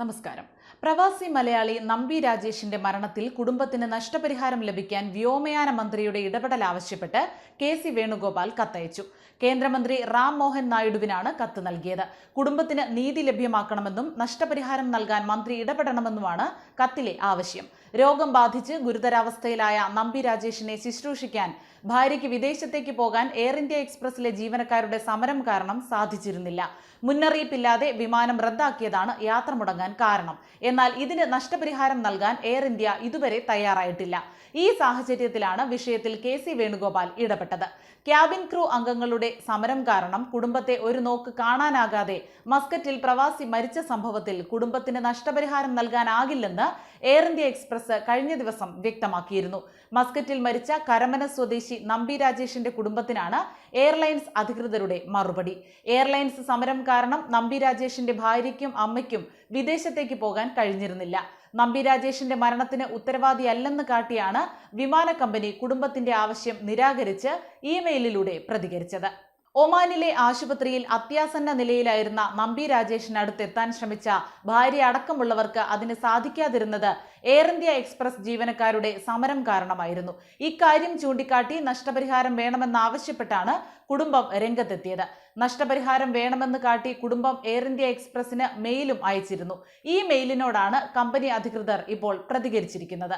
നമസ്കാരം. പ്രവാസി മലയാളി നമ്പി രാജേഷിന്റെ മരണത്തിൽ കുടുംബത്തിന് നഷ്ടപരിഹാരം ലഭിക്കാൻ വ്യോമയാന മന്ത്രിയുടെ ഇടപെടൽ ആവശ്യപ്പെട്ട് കെ സി വേണുഗോപാൽ കത്തയച്ചു. കേന്ദ്രമന്ത്രി റാം മോഹൻ നായിഡുവിനാണ് കത്ത് നൽകിയത്. കുടുംബത്തിന് നീതി ലഭ്യമാക്കണമെന്നും നഷ്ടപരിഹാരം നൽകാൻ മന്ത്രി ഇടപെടണമെന്നുമാണ് കത്തിലെ ആവശ്യം. രോഗം ബാധിച്ച് ഗുരുതരാവസ്ഥയിലായ നമ്പി രാജേഷിനെ ശുശ്രൂഷിക്കാൻ ഭാര്യയ്ക്ക് വിദേശത്തേക്ക് പോകാൻ എയർ ഇന്ത്യ എക്സ്പ്രസിലെ ജീവനക്കാരുടെ സമരം കാരണം സാധിച്ചിരുന്നില്ല. മുന്നറിയിപ്പില്ലാതെ വിമാനം റദ്ദാക്കിയതാണ് യാത്ര മുടങ്ങാൻ കാരണം. എന്നാൽ ഇതിന് നഷ്ടപരിഹാരം നൽകാൻ എയർ ഇന്ത്യ ഇതുവരെ തയ്യാറായിട്ടില്ല. ഈ സാഹചര്യത്തിലാണ് വിഷയത്തിൽ കെ സി വേണുഗോപാൽ ഇടപെട്ടത്. ക്യാബിൻ ക്രൂ അംഗങ്ങളുടെ സമരം കാരണം കുടുംബത്തെ ഒരു നോക്ക് കാണാനാകാതെ മസ്കറ്റിൽ പ്രവാസി മരിച്ച സംഭവത്തിൽ കുടുംബത്തിന് നഷ്ടപരിഹാരം നൽകാനാകില്ലെന്ന് എയർ ഇന്ത്യ എക്സ്പ്രസ് കഴിഞ്ഞ ദിവസം വ്യക്തമാക്കിയിരുന്നു. മസ്കറ്റിൽ മരിച്ച കരമന സ്വദേശി നമ്പി രാജേഷിന്റെ കുടുംബത്തിനാണ് എയർലൈൻസ് അധികൃതരുടെ മറുപടി. എയർലൈൻസ് സമരം കാരണം നമ്പി രാജേഷിന്റെ ഭാര്യയ്ക്കും അമ്മയ്ക്കും വിദേശത്തേക്ക് പോകാൻ കഴിഞ്ഞിരുന്നില്ല. നമ്പി രാജേഷിന്റെ മരണത്തിന് ഉത്തരവാദിയല്ലെന്ന് കാട്ടിയാണ് വിമാന കമ്പനി കുടുംബത്തിന്റെ ആവശ്യം നിരാകരിച്ച് ഇമെയിലിലൂടെ പ്രതികരിച്ചത്. ഒമാനിലെ ആശുപത്രിയിൽ അത്യാസന്ന നിലയിലായിരുന്ന നമ്പി രാജേഷിനടുത്തെത്താൻ ശ്രമിച്ച ഭാര്യ അടക്കമുള്ളവർക്ക് അതിന് സാധിക്കാതിരുന്നത് എയർ ഇന്ത്യ എക്സ്പ്രസ് ജീവനക്കാരുടെ സമരം കാരണമായിരുന്നു. ഇക്കാര്യം ചൂണ്ടിക്കാട്ടി നഷ്ടപരിഹാരം വേണമെന്നാവശ്യപ്പെട്ടാണ് കുടുംബം രംഗത്തെത്തിയത്. നഷ്ടപരിഹാരം വേണമെന്ന് കാട്ടി കുടുംബം എയർ ഇന്ത്യ എക്സ്പ്രസിന് മെയിലും അയച്ചിരുന്നു. ഈ മെയിലിനോടാണ് കമ്പനി അധികൃതർ ഇപ്പോൾ പ്രതികരിച്ചിരിക്കുന്നത്.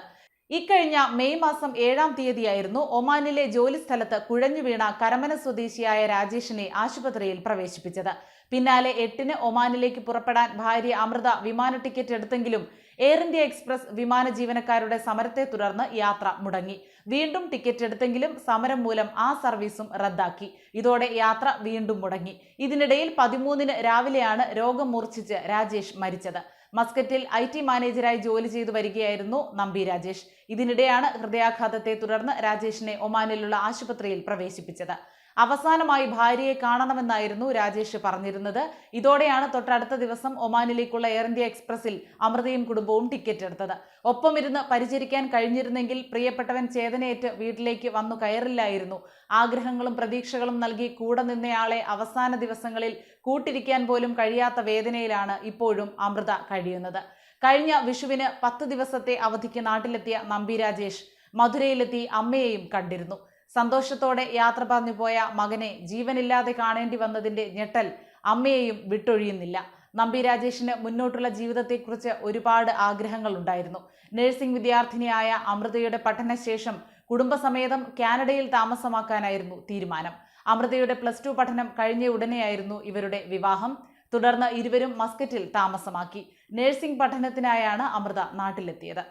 ഇക്കഴിഞ്ഞ മെയ് മാസം ഏഴാം തീയതിയായിരുന്നു ഒമാനിലെ ജോലി സ്ഥലത്ത് കുഴഞ്ഞു വീണ കരമന സ്വദേശിയായ രാജേഷിനെ ആശുപത്രിയിൽ പ്രവേശിപ്പിച്ചത്. പിന്നാലെ എട്ടിന് ഒമാനിലേക്ക് പുറപ്പെടാൻ ഭാര്യ അമൃത വിമാന ടിക്കറ്റ് എടുത്തെങ്കിലും എയർ ഇന്ത്യ എക്സ്പ്രസ് വിമാന ജീവനക്കാരുടെ സമരത്തെ തുടർന്ന് യാത്ര മുടങ്ങി. വീണ്ടും ടിക്കറ്റ് എടുത്തെങ്കിലും സമരം മൂലം ആ സർവീസും റദ്ദാക്കി. ഇതോടെ യാത്ര വീണ്ടും മുടങ്ങി. ഇതിനിടയിൽ പതിമൂന്നിന് രാവിലെയാണ് രോഗം മൂർച്ഛിച്ച് രാജേഷ് മരിച്ചത്. മസ്കറ്റിൽ ഐ ടി മാനേജരായി ജോലി ചെയ്തു വരികയായിരുന്നു നമ്പി രാജേഷ്. ഇതിനിടെയാണ് ഹൃദയാഘാതത്തെ തുടർന്ന് രാജേഷിനെ ഒമാനിലുള്ള ആശുപത്രിയിൽ പ്രവേശിപ്പിച്ചത്. അവസാനമായി ഭാര്യയെ കാണണമെന്നായിരുന്നു രാജേഷ് പറഞ്ഞിരുന്നത്. ഇതോടെയാണ് തൊട്ടടുത്ത ദിവസം ഒമാനിലേക്കുള്ള എയർ ഇന്ത്യ എക്സ്പ്രസിൽ അമൃതയും കുടുംബവും ടിക്കറ്റ് എടുത്തത്. ഒപ്പം ഒപ്പമിരുന്ന് പരിചരിക്കാൻ കഴിഞ്ഞിരുന്നെങ്കിൽ പ്രിയപ്പെട്ടവൻ ചേതനയേറ്റ് വീട്ടിലേക്ക് വന്നു കയറില്ലായിരുന്നു. ആഗ്രഹങ്ങളും പ്രതീക്ഷകളും നൽകി കൂടെ നിന്നയാളെ അവസാന ദിവസങ്ങളിൽ കൂട്ടിരിക്കാൻ പോലും കഴിയാത്ത വേദനയിലാണ് ഇപ്പോഴും അമൃത കഴിയുന്നത്. കഴിഞ്ഞ വിഷുവിന് പത്ത് ദിവസത്തെ അവധിക്ക് നാട്ടിലെത്തിയ നമ്പി രാജേഷ് മധുരയിലെത്തി അമ്മയെയും കണ്ടിരുന്നു. സന്തോഷത്തോടെ യാത്ര പറഞ്ഞു പോയ മകനെ ജീവനില്ലാതെ കാണേണ്ടി വന്നതിന്റെ ഞെട്ടൽ അമ്മയെയും വിട്ടൊഴിയുന്നില്ല. നമ്പി രാജേഷിന് മുന്നോട്ടുള്ള ജീവിതത്തെക്കുറിച്ച് ഒരുപാട് ആഗ്രഹങ്ങൾ ഉണ്ടായിരുന്നു. നഴ്സിംഗ് വിദ്യാർത്ഥിനിയായ അമൃതയുടെ പഠനശേഷം കുടുംബസമേതം കാനഡയിൽ താമസമാക്കാനായിരുന്നു തീരുമാനം. അമൃതയുടെ പ്ലസ് ടു പഠനം കഴിഞ്ഞ ഉടനെയായിരുന്നു ഇവരുടെ വിവാഹം. തുടർന്ന് ഇരുവരും മസ്കറ്റിൽ താമസമാക്കി. നഴ്സിംഗ് പഠനത്തിനായാണ് അമൃത നാട്ടിലെത്തിയത്.